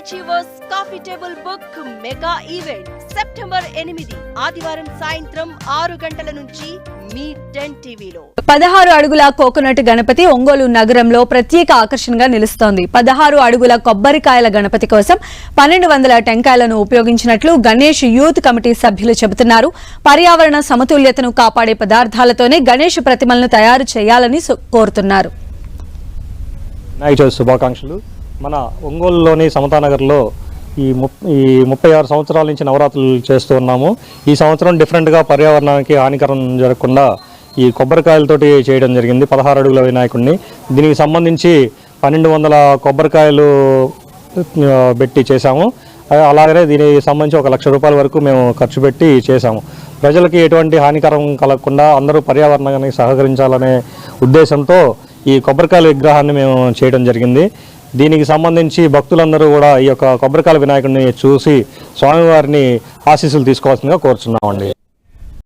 Achievers coffee table book mega event September ఎనిమిది ఆదివారం సాయంత్రం ఆరు గంటల నుంచి మీ టెన్ టీవీలో. పదహారు అడుగుల కోకోనట్ గణపతి ఒంగోలు నగరంలో ప్రత్యేక ఆకర్షణగా నిలుస్తోంది. పదహారు అడుగుల కొబ్బరికాయల గణపతి కోసం పన్నెండు వందల టెంకాయలను ఉపయోగించినట్లు గణేష్ యూత్ కమిటీ సభ్యులు చెబుతున్నారు. పర్యావరణ సమతుల్యతను కాపాడే పదార్థాలతోనే గణేష్ ప్రతిమలను తయారు చేయాలని కోరుతున్నారు. శుభాకాంక్షలు. మన ఒంగోలులోని సమతానగర్లో ఈ ము ఈ ముప్పై ఆరు సంవత్సరాల నుంచి నవరాత్రులు చేస్తూ ఉన్నాము. ఈ సంవత్సరం డిఫరెంట్గా పర్యావరణానికి హానికరం జరగకుండా ఈ కొబ్బరికాయలతోటి చేయడం జరిగింది పదహారు అడుగుల వినాయకుడిని దీనికి సంబంధించి పన్నెండు వందల కొబ్బరికాయలు పెట్టి చేశాము. అలాగే అలాగనే దీనికి సంబంధించి ఒక లక్ష రూపాయల వరకు మేము ఖర్చు పెట్టి చేశాము. ప్రజలకి ఎటువంటి హానికరం కలగకుండా అందరూ పర్యావరణానికి సహకరించాలనే ఉద్దేశంతో ఈ కొబ్బరికాయల విగ్రహాన్ని మేము చేయడం జరిగింది. దీనికి సంబంధించి భక్తులందరూ కూడా ఈ యొక్క కొబ్బరికాయల వినాయకుడిని చూసి స్వామివారిని ఆశీస్సులు తీసుకోవాల్సిందిగా కోరుచున్నామండి.